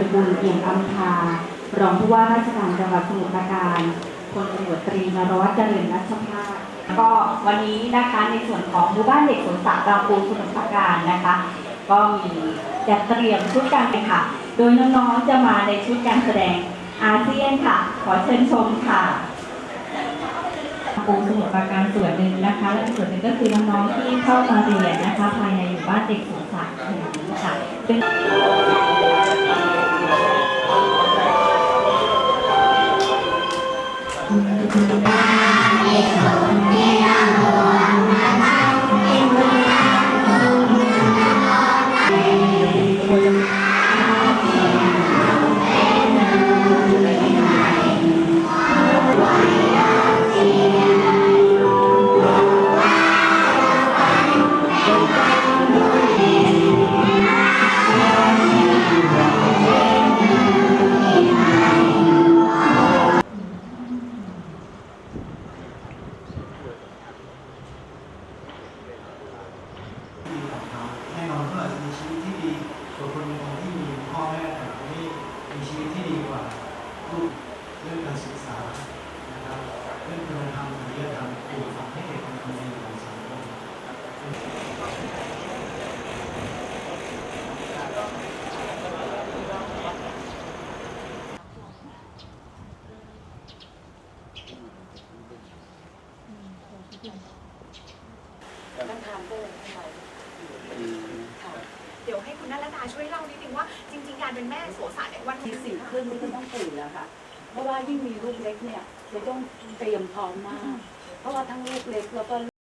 รบุญเอี่ยมอำพารองผู้ว่าราชการจังหวัดสมุทรปราการพลตำรวจตรีนรวัตเจริญรัชภาสก็วันนี้นะคะในส่วนของหมู่บ้านเด็กสวนสัตว์บางปูสมุทรปราการนะคะ ก็มีจัดเตรียมชุดการแข่งขันโดยน้องๆจะมาในชุดการแสดงอาเซียนค่ะ ขอเชิญชมค่ะปูสมุทรปราการส่วนหนึ่งนะคะ และส่วนหนึ่งก็คือน้องๆที่เข้ามาเรียนนะคะ ภายในหมู่บ้านเด็กสวนสัตว์แห่งนี้ค่ะ เมันทานก็เลยทำไมค่ะเดี๋ยวให้คุณนัลดาช่วยเล่านิดนึงว่าจริง ๆ การเป็นแม่โสสารในวันทีที่สี่ขึ้นนี่ก็ต้องตื่นแล้วค่ะ เพราะว่ายิ่งมีลูกเล็กเนี่ยจะต้องเตรียมพร้อมมาก เพราะว่าทั้งลูกเล็กแล้วก็